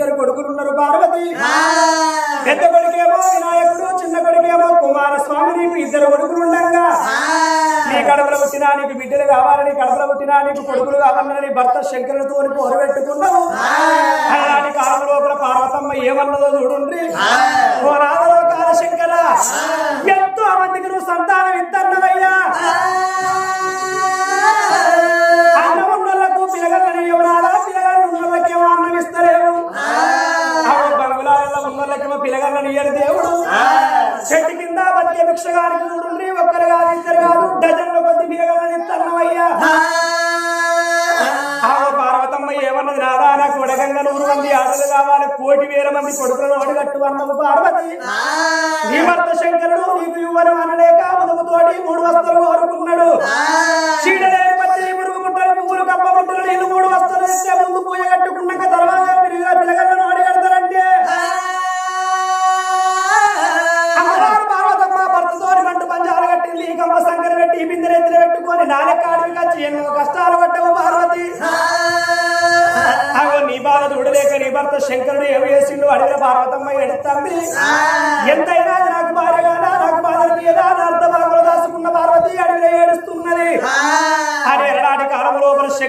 ఇద్దరు కొడుకులున్నారు పార్వతి. పెద్ద కొడుకేమో వినాయకుడు చిన్న కొడుకేమో కుమారస్వామి నీకు ఇద్దరు కొడుకులుండగా నీ కడుపులో పుట్టినా నీకు బిడ్డలు కావాలని కడుపులో పుట్టినా నీకు కొడుకులు కావాలని భర్త శంకరులతో పొరు పెట్టుకున్నావు. అలాంటి కాలం లోపల పార్వతమ్మ ఏమన్నదో చూడుండ్రి. ఓ రాధలో కాల శంకర ఎంతో మందికి నువ్వు సంతానం ఇద్దన్నవయ్యా మంది కొడుకులను ఒడగట్టు అన్నము పార్వతి నీ భర్త శంకరుడు నీకు ఇవ్వను అనలేక ముదుగుతోటి మూడు వస్తువులు కోరుకున్నాడు. చీడలేని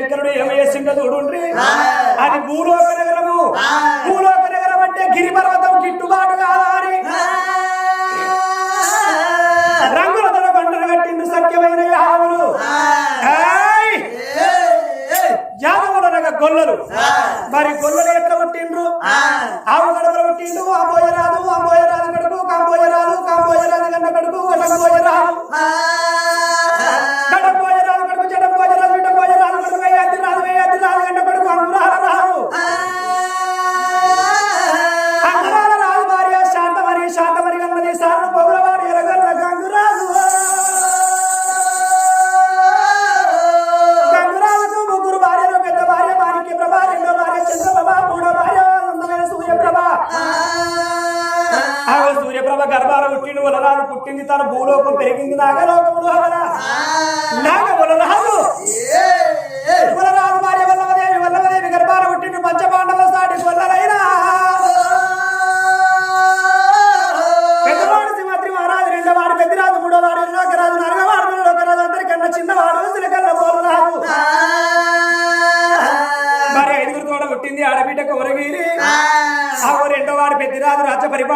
శంకరుడు ఏమి చేసిండో చూడుండ్రి అది భూలోక నగరము. భూలోక నగరం అంటే గిరి పర్వతం గిట్టుబాటు కాదా అని రంగులతో కొండలు కట్టిండు సత్యమైన యాదవులు ఏయ్! యాదవులనగా గొల్లలు. మరి గొల్లలు ఎట్లా పుట్టిండ్రు? ఆవు గడపలు రాదు అంబోయ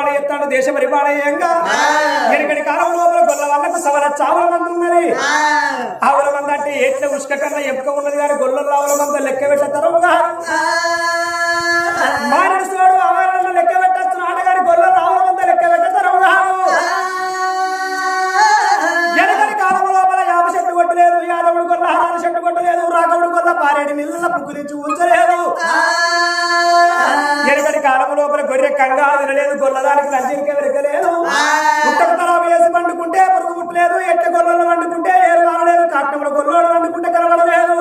పరిపాలన చేస్తాడు దేశ పరిపాలన చేయంగా ఎనకటి కాలం లోపల గొల్ల వాళ్ళకు సవర చావుల మంది ఉన్నది. ఆవుల మంది అంటే ఏట్ల ఉష్క కన్నా ఎప్పుక ఉన్నది కానీ గొల్ల ఆవుల మంది లెక్క సోడు ఆవరణలో లెక్క పెట్టచ్చు ఆటగాడి గొల్ల ఆవుల మంది లెక్క పెట్టతారు ఎనకటి కాలం లోపల చెట్టు కొట్టలేదు యాదవుడు కొల్ల హారాల చెట్టు కొట్టలేదు రాఘవుడు కొల్ల పారేడు నీళ్ళ పుగ్గురించి ఉంచలేదు ఎనకటి కాలం లోపల గొర్రె కంగారు తినలేదు గొల్లదానికి లంచిక వెరకలేదు. వేసి పండుకుంటే పురుగు పుట్టలేదు ఎట్ల గొర్రెలు వండుకుంటే ఏరు వారలేదు కాటంలో గొర్రెలు వండుకుంటే కనబడలేదు.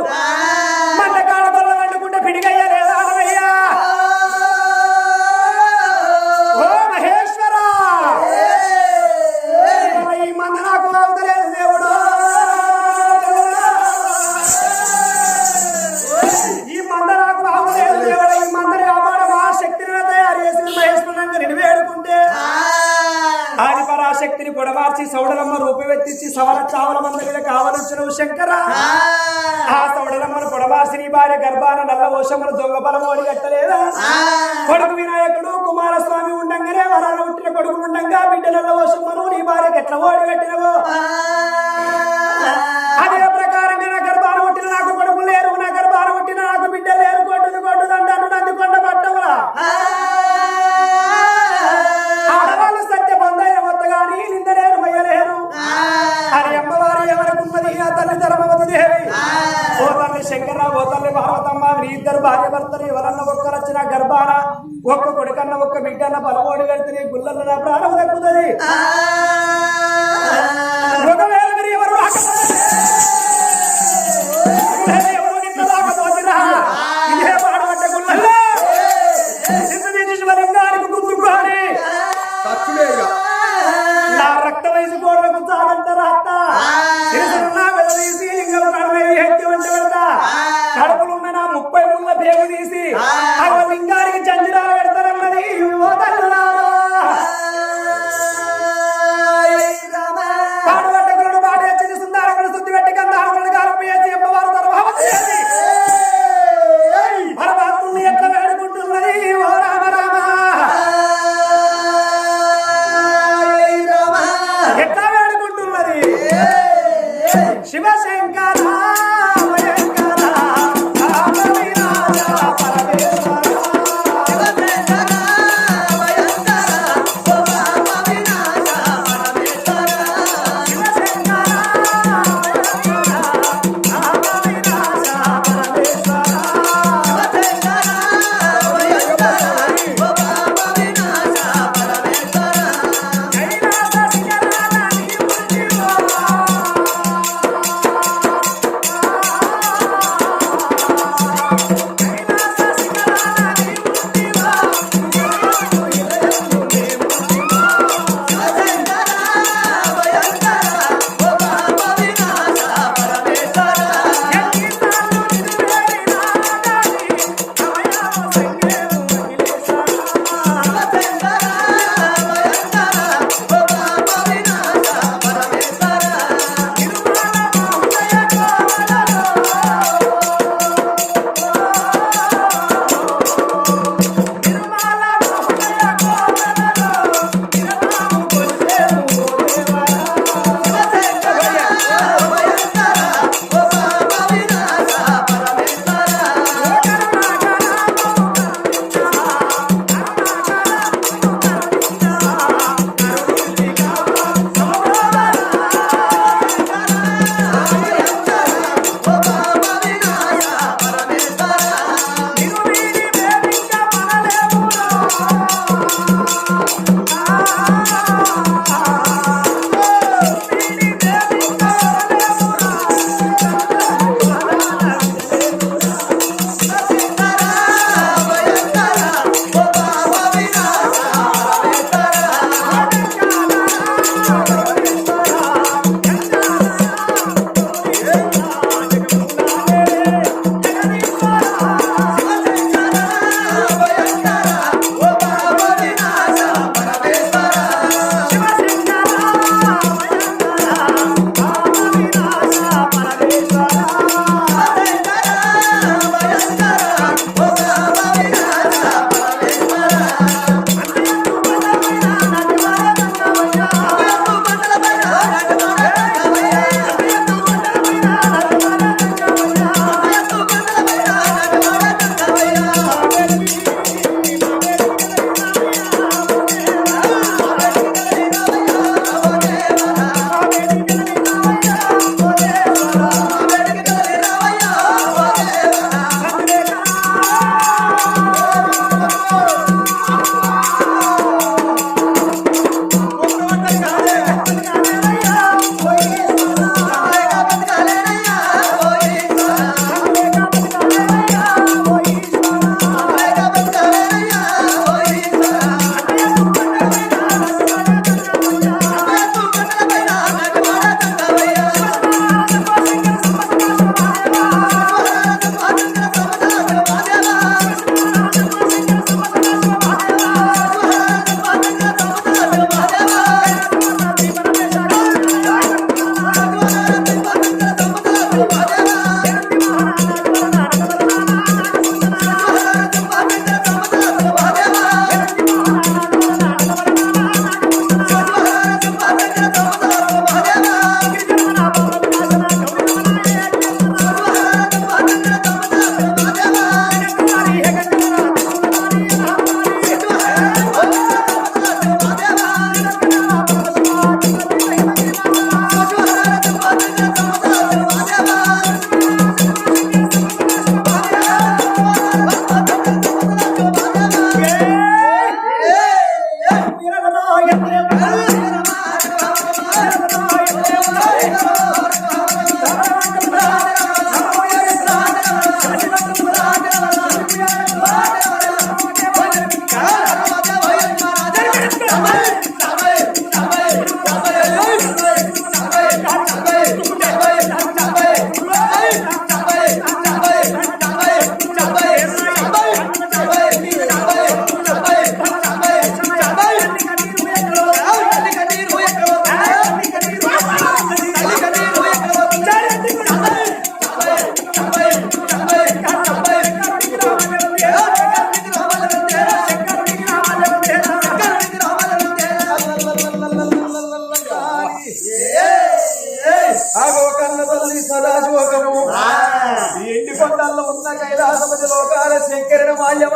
శక్తిని పొడవార్చి సౌడలమ్మ రూపవెత్తించి సవర చావల మంది మీద కావలసిన శంకర. ఆ. సౌడలమ్మను పొడవార్చి నీ భార్య గర్భాన నల్ల వోషమ్మ దొంగ బలము అడిగట్టలేదా కొడుకు వినాయకుడు కుమారస్వామి ఉండంగానే వరాలు పుట్టిన కొడుకు ఉండంగా బిడ్డ నల్ల వోషమ్మను నీ భార్యకి ఎట్లా ఓడిగట్టినవో అదే దక్కుతుందా ప్రాణం దక్కుతుంది ఒకవేళ మీరు ఎవరు రాకపోతే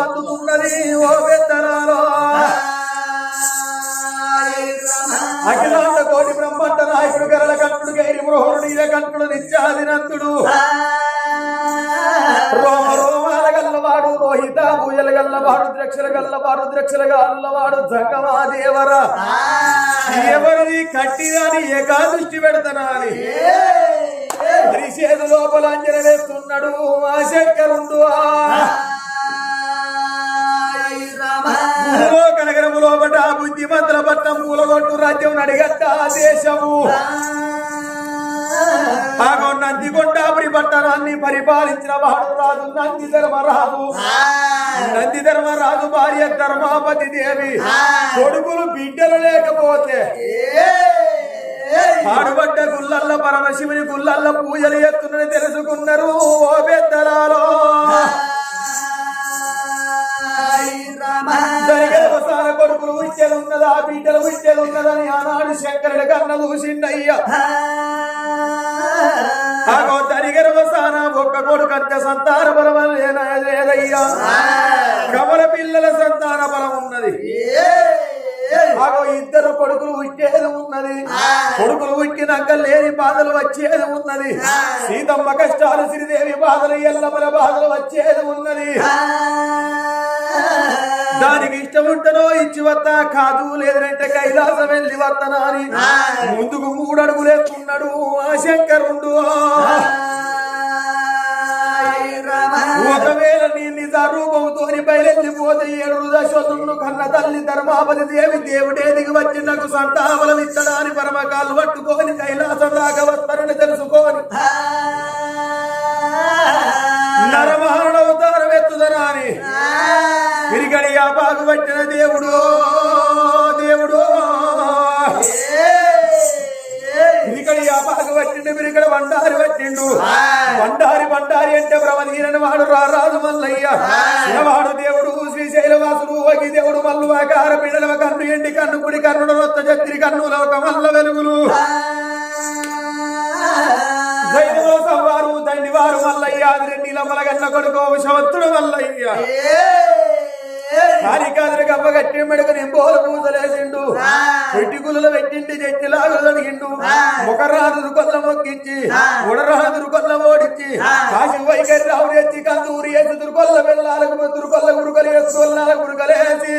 అందుతున్నది ఓ పెద్దనాలో అఖిలాండ కోటి బ్రహ్మాండ నాయకుడు గరళ కంటుడు గైరి మృహుడు నీల కంటుడు నిత్యాదినంతుడు. రోమ రోమాల గల్లవాడు రోహిత పూజల గల్లవాడు ద్రక్షల గల్లవాడు ద్రక్షల గల్లవాడు జంగమా దేవరా ఎవరిని కట్టిదాని ఏకాదృష్టి పెడతనాని హరిసేదు లోపల అంజన వేస్తున్నాడు ఆ శంకరుండు ఆ. నగరము లోపట బుద్ధిమంతుల పట్నం మూలగొట్టు రాజ్యం నడిగట్ట దేశము. ఆగో నంది కొండాపురి పట్టణాన్ని పరిపాలించిన వాడు రాజు నంది ధర్మరాజు నంది ధర్మరాజు భార్య ధర్మాపతి దేవి. కొడుకులు బిడ్డలు లేకపోతే పాడుబడ్డ గుల్లల్ల పరమశివుని గుల్లల్ల పూజలు ఎత్తునని తెలుసుకున్నారు ఓ పెద్దలాలో దరిగలవసాన కొడుకులు ఉచ్చెలు ఉన్నదా బిడ్డలు ఉచ్చెలు ఉన్నదని ఆనాడు శంకరుడు కన్న చూసిండయ్యా ఆగో దరిగలవసాన ఒక్క కొడుకు అంత సంతాన బలం లేదయ్యా. కమల పిల్లల సంతాన బలం ఉన్నది. ఇద్దరు కొడుకులు ఉట్టేది ఉన్నది. కొడుకులు ఉట్టినాక లేని బాధలు వచ్చేది ఉన్నది. సీతమ్మ కష్టాలు శ్రీదేవి బాధలు ఎల్లమల బాధలు వచ్చేది ఉన్నది. దానికి ఇష్టం ఉంటనో ఇచ్చి వస్తా కాదు లేదంటే కైలాసం వెళ్ళి వస్తానా అని ముందుకు మూడు అడుగులు ఎత్తున్నాడు ఆ శంకరుండు. ఒకవేళ నీ నిజ రూపంతోని బయలెళ్ళిపోతే ఏడు దశలు కన్న తల్లి ధర్మాపతి దేవి దేవుడే దిగి వచ్చి నాకు సంతావలం ఇచ్చడాని పరమకాలు పట్టుకొని కైలాసం దాకా వస్తారని తెలుసుకోని. నరమహరణవతారం ఎత్తుదనా అని విరిగడి ఆ. బాగు పట్టిన దేవుడు దేవుడు. బాగు పట్టిండు విరిగడ బండారి పట్టిండు. బండారి బండారి అంటే బ్రహ్మదీనని వాడు రారాజు మల్లయ్య. వాడు దేవుడు శ్రీశైలవాసుడు ఒకి దేవుడు మల్లు ఆకార పిల్లల కన్ను ఎండి కన్ను కుడి కన్నుడు రొత్త జత్రి కన్నుల ఒక మల్ల వెలుగులు. జైనులో సవ్వారు దండివారు మల్లయ్య ఆదిరెడ్డి లమ్మల గన్న కొడుకో విషవంతుడు మల్లయ్య. కారికాదులు గవ్వ కట్టి మెడకు నింపోలు పూసలేసిండు. చెట్టుకులలో పెట్టిండి చెట్టులాగా తొడిగిండు ముఖరాదురు కొల్ల మొక్కించి ఉడరాదురు కొల్ల ఓడించి కాశీ వైఖరి రావు ఎత్తి కందూరి ఎత్తి దుర్కొల్ల వెళ్ళాలకు దుర్కొల్ల గురుకలు ఎత్తుకొల్లాల గురుకలేసి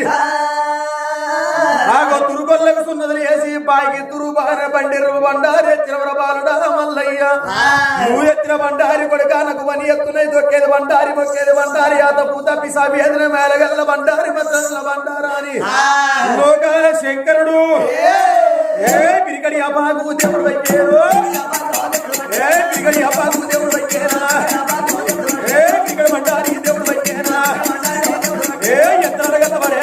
ఆగో తురుకొల్లకు సున్నదులు వేసి బాయికి తురుబాన బండిరు బండారి ఎత్తిన బాలుడా మల్లయ్య. నువ్వు ఎత్తిన బండారి కొడుక నాకు పని ఎత్తునై దొక్కేది బండారి మొక్కేది బండారి. ఆత పూత పిసాబి ఎదిన మేలగల్ల బండారి మద్దల బండారా అని లోకాల శంకరుడు. ఏ. పిరికడి అబాగు దేవుడు వచ్చేరు ఏ పిరికడి అబాగు దేవుడు వచ్చేరా ఏ పిరికడి బండారి దేవుడు వచ్చేరా ఏ ఎత్తడ గల్ల వడే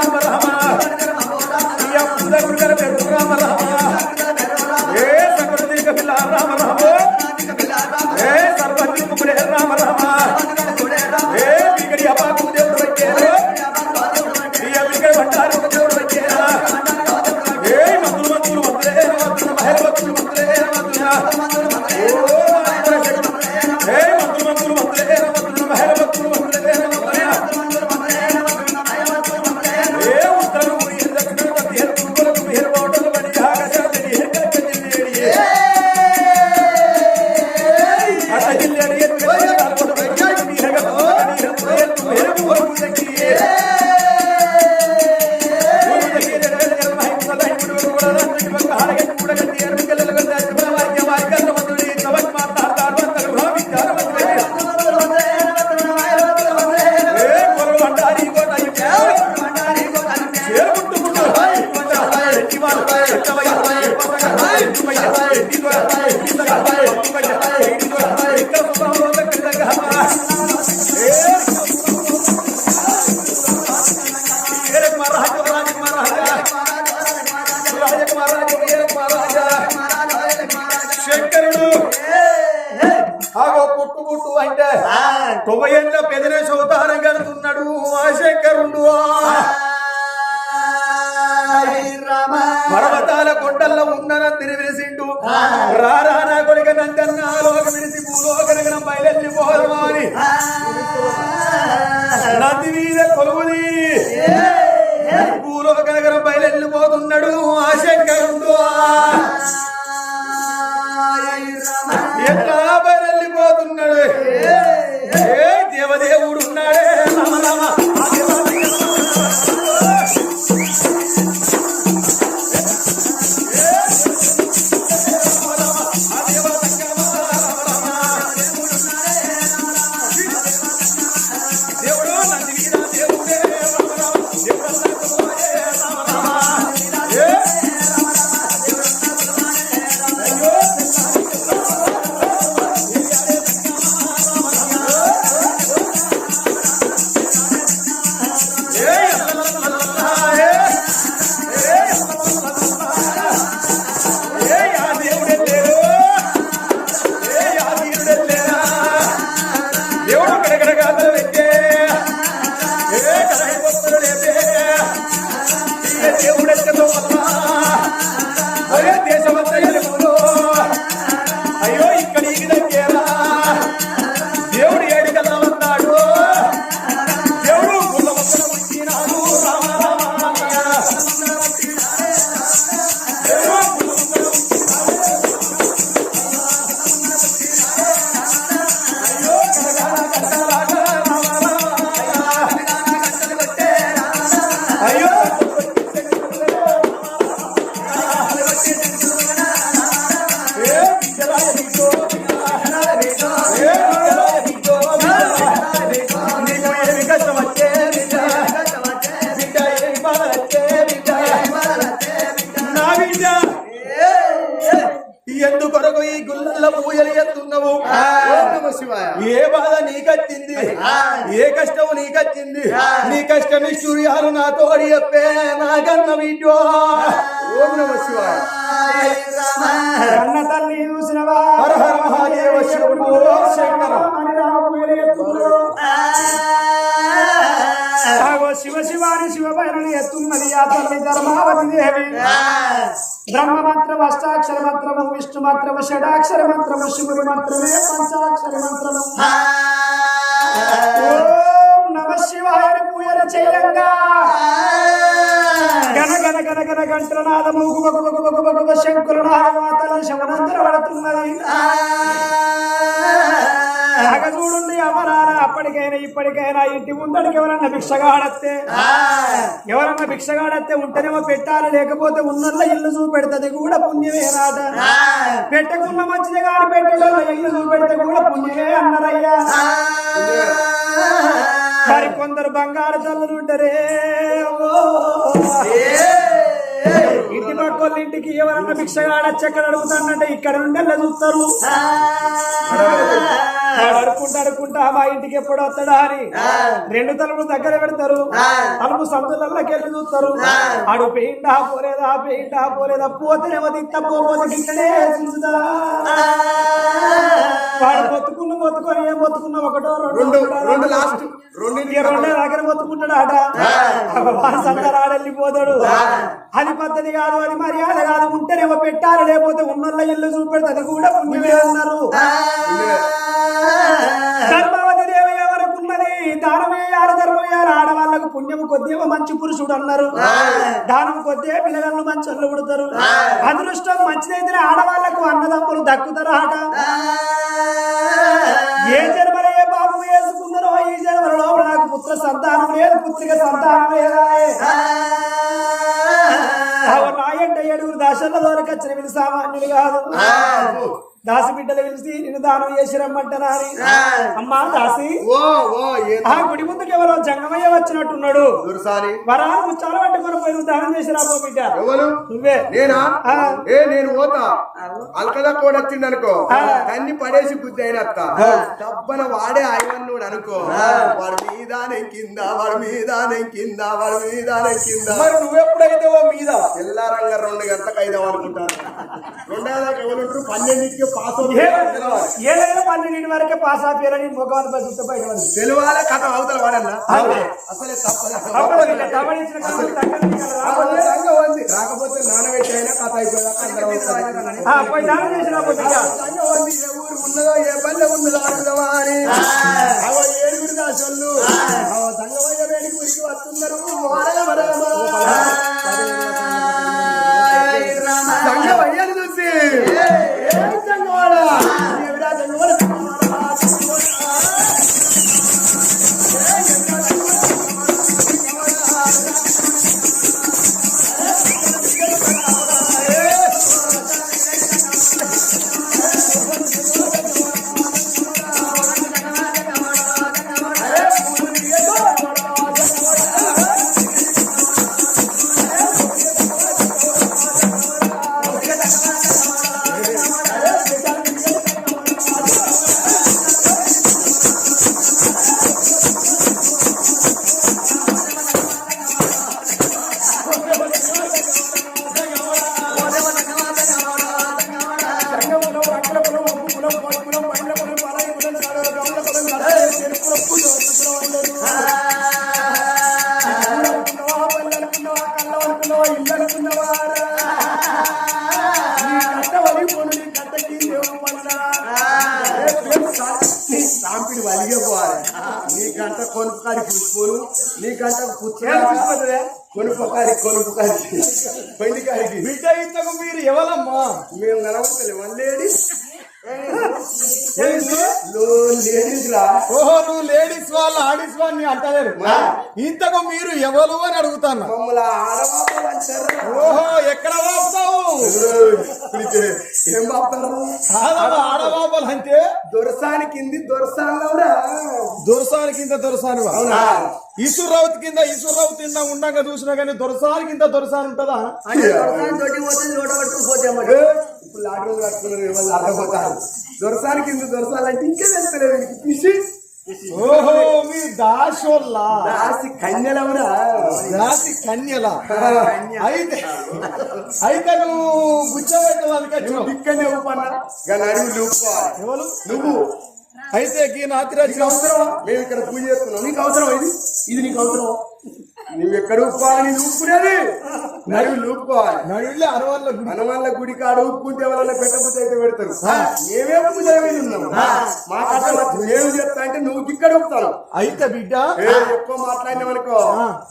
సర్పము రామ నా తోడి చెప్పే నాకన్న వీడియో ఓం నమ శివాయ. కన్న తల్లి చూసినవా? హర హర మహాదేవ శివుడు. శంకర. ఆగో శివ శివాని శివ పైన ఎత్తున్నది ఆ తల్లి ధర్మావతి దేవి. బ్రహ్మ మంత్రం అష్టాక్షర మంత్రము విష్ణు మంత్రము షడాక్షర మంత్రము శివుడి మంత్రమే పంచాక్షర మంత్రము. ఓం నమ శివాయ పూజల చేయంగా. గన గన గన గన గంటల నాదము శంకుల నాదము ఆ తల శవనంతర పడుతున్నది చూడండి అమరారా అప్పటికైనా ఇప్పటికైనా ఇంటి ముందడికి ఎవరన్నా భిక్షగాడత్తే? ఎవరన్నా భిక్షగాడత్తే ఉంటేనేమో పెట్టాలి లేకపోతే ఉన్నల్ల ఇల్లు చూపెడుతుంది కూడా పుణ్యమే రాట పెట్టకున్న మంచిది కాదు పెట్టడం ఇల్లు చూపెడితే కూడా పుణ్యమే అన్నారయ్యా. కొందరు బంగారు ఉంటారే. ఓ. ఇంటి పక్కోళ్ళ ఇంటికి ఎవరన్నా భిక్షగాడచ్చి ఎక్కడ అడుగుతానంటే ఇక్కడ నుండి చూస్తారు. వాడు అడుక్కుంటా అడుక్కుంటా మా ఇంటికి ఎప్పుడు వస్తాడా అని. రెండు తలుపులు దగ్గర పెడతారు. తలుపు సందులకి వెళ్ళి చూస్తారు. ఆడు పెయింటా పోలేదా పెయింటా పోలేదా పోతేనేమో తిట్ట పోతే ఇక్కడే వాడు పొత్తుకున్న పొత్తుకొని ఏం పొత్తుకున్నా ఒకటో రెండు రెండో లాస్ట్. రెండు రెండో దగ్గర మొత్తుకుంటాడు ఆట? సంతరాడెళ్ళిపోతాడు అది పద్ధతి కాదు అది మర్యాద కాదు. ఉంటేనేమో పెట్టారు లేకపోతే ఉన్నల్ల ఇల్లు చూపెడితే అది కూడా పుణ్యమే అన్నారు. ధర్మవతి దేవి ఎవరికి ఉన్నది? దానం వేయాలి ధర్మం వేయాలి ఆడవాళ్ళకు పుణ్యము కొద్దిగా మంచి పురుషుడు అన్నారు. దానం కొద్దే పిల్లగాళ్ళు మంచి అల్లు పుడతారు. అదృష్టం మంచిదైతే ఆడవాళ్ళకు అన్నదమ్ములు దక్కుతారు ఆట. ఏ జన్మలో ఏ బాబు వేసుకుందరో ఈ జన్మలో నాకు పుత్ర సంతానం లేదు పుత్రిక సంతానం లేదా? నాయంటే ఏడుగురు దశల్లో దొరకచ్చిన వీళ్ళు సామాన్యులు కాదు. దాసి బిడ్డలు పిలిచి నిన్ను దానం చేసి రమ్మంటానా అని అమ్మా దాసి. ఓ ఓ ఏ ఆ గుడి ముందుకు ఎవరో జంగమయ్య వచ్చినట్టున్నాడు. వరాలు ముచ్చాల పట్టుకొని పోయి దానం చేసి రాబో బిడ్డ. ఎవరు? నువ్వే. నేనా. ఏ నేను పోతా? అల్కదా కూడా వచ్చింది అనుకో కన్ని పడేసి బుద్ధి అయినత్త డబ్బన వాడే ఆయవన్నుడు అనుకో. వాడి మీద కింద వాడి మీద కింద వాడి మీద కింద మరి నువ్వెప్పుడైతే ఓ మీద? తెల్లారంగా రెండు గంటలకు ఐదాం అనుకుంటారు. రెండో దాకా ఎవరు పన్నెండింటికి ఏ- ఏదైనా పన్నెండింటి వరకే పాస్ ఆపేయాలని మొగవాళ్ళు బతుకుతూ బయట. తెలువాలే కథ అవతల వాడన్నా. అసలే తప్పదు. రాకపోతే కథ ఏ ఊరు ఉన్నదో ఏ పల్లె ఉన్నదో అని. ఏడుగురు దాసోళ్ళు. సంగమయ్య వేడికి ఉరికి వస్తున్నారు. కాడికి బిడ్డ ఇంతకు మీరు ఎవరమ్మా మేము లేడీ లేడీస్ ఓహో నువ్వు లేడీస్ వాళ్ళ ఆడీస్ వాళ్ళని అంటలేరు. ఇంతకు మీరు ఎవరు అని అడుగుతాను. ఓహో ఎక్కడ వాపుతావు? ఏం బాపుతారు అంటే దొరసాని కింది దొరసాన్లవరా దొరసాని కింద దొరసాని అవునా? ఈశ్వరరావు కింద ఈశ్వరరావు కింద ఉండగా చూసినా కానీ దొరసాని కింద దొరసాని ఉంటదా ఇప్పుడు లాటరీ కట్టుకున్నారు దొరసాని కింద దొరసాలంటే ఇంకే తెలుస్తలేదు పిసి? ఓహో మీ దాసోల్లా. దాసి కన్యలవరా దాసి కన్యల. అయితే అయితే నువ్వు గుచ్చబెట్టడానికి వచ్చినావు ఇక్కడనే ఊపన్నా. కానీ అడుగు లూపుకోవాలి ఎవరు? నువ్వు. అయితే ఈ నాతిరాజు నీకు అవసరమా? మేము ఇక్కడ పూజ చేస్తున్నాం. నీకు అవసరం ఇది? ఇది నీకు అవసరం నువ్వు ఎక్కడ ఊపుకోవాలి? నేను ఊపుకునేది. నడువు లూపుకోవాలి నడుళ్ళే అరవల్ల గుడి. హనుమాన్ల గుడి కాడ ఊపుకుంటే ఎవరన్నా పెట్టబుద్ధి అయితే పెడతారు. మేమే పూజ మీద ఉన్నాం మా కథ మేము చెప్తా అంటే నువ్వు ఇక్కడ ఊపుతాను. అయితే బిడ్డ. ఎక్కువ మాట్లాడినామనుకో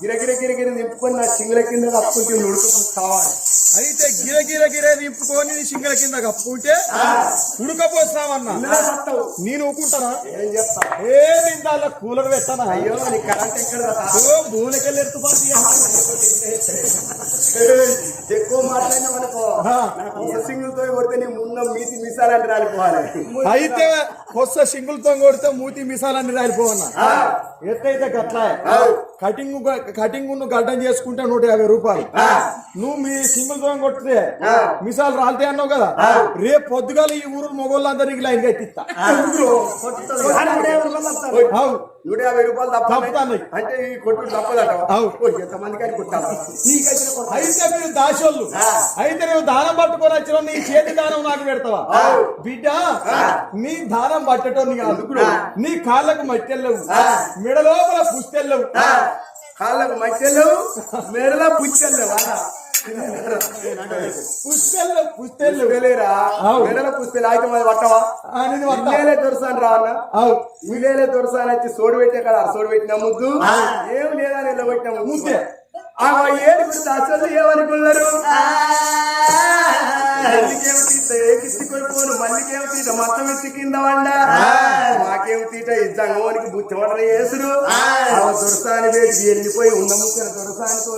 గిరగిర గిరగిర నింపుకొని నా సింగుల కింద తప్పుకుంటే ఉడుకుపోయి కావాలి. అయితే గిర గిర గిరే దింపుకొని నీ సింగల కింద కప్పుకుంటే సత్తావు నేను ఊకుంటానా ఏం చెప్తా ఏ నేను దానిలో కూలర్ పెట్టానా అయ్యో నీ కరెంట్ ఎక్కడ ఓ భూమికెళ్ళి ఎత్తుపాటి ఎక్కువ మాట్లాడినామనుకో ఆ. నాకు ఒక సింగులతో కొడితే ముందు మీతి మిసాలంటే రాలిపోవాలి అయితే కొత్త సింగులతో కొడితే మూతి మిసాలన్నీ రాలిపోవన్నా ఎత్తైతే గట్ల. కటింగ్ కటింగ్ను గడ్డం చేసుకుంటే నూట యాభై రూపాయలు. నువ్వు మీ సింగిల్తో కొట్టితే మిసాలు రాలితే అన్నావు కదా? రేపు పొద్దుగాల ఈ ఊరు మొగోళ్ళందరికి లైన్ కట్టిస్తా. నూట యాభై రూపాయలు. అంటే ఈ కొట్టు తప్పదట. అయితే మీరు దాసోళ్ళు. అయితే నువ్వు దానం పట్టుకొని వచ్చిన నీ చేతి దానం నాకు పెడతావా? బిడ్డ నీ దానం పట్టటం కాదు నీ కాళ్ళకు మట్టెళ్ళవు. మెడ లోపల పుస్తెళ్ళవు కాళ్ళకు మధ్యలో మెడల అవు. మెడల పుస్తలు అయితే మరి పట్టవా? అనేది పడతా. ఇల్లేలే దొరసాను రా అన్న. అవు. ఇల్లేలే దొరసాను వచ్చి సోడు పెట్టే కదా సోడు పెట్టిన ముద్దు? ఏం లేదా నిలబెట్టిన ముద్దే. ఆ ఏడుగురు దాసలు ఏమనుకున్నారు? మల్లికేమి తీట ఎక్కిపోను మల్లికేమి తీట మొత్తం ఎత్తి కింద వండ? మాకేమి తీట ఇద్దంగోనికి బుద్ధి వండర చేసుడు దొరసాని వేసి వెళ్ళిపోయి ఉన్న ముఖ్య దొరసానితో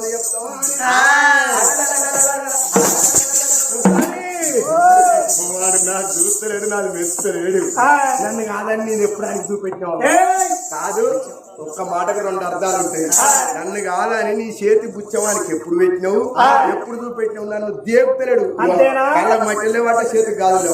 వాడు నా చూస్తలేడు నాకు మెస్తలేడు నన్ను కాదని నేను ఎప్పుడు చూపెట్టినా కాదు ఒక్క మాటకు రెండు అర్థాలు ఉంటాయి. నన్ను కాదని నీ చేతి బుచ్చవానికి ఎప్పుడు పెట్టినావు? ఎప్పుడు చూపెట్టినావు? నన్ను దేపుతలేడు కళ్ళ మట్టి వాటి చేతి కాదు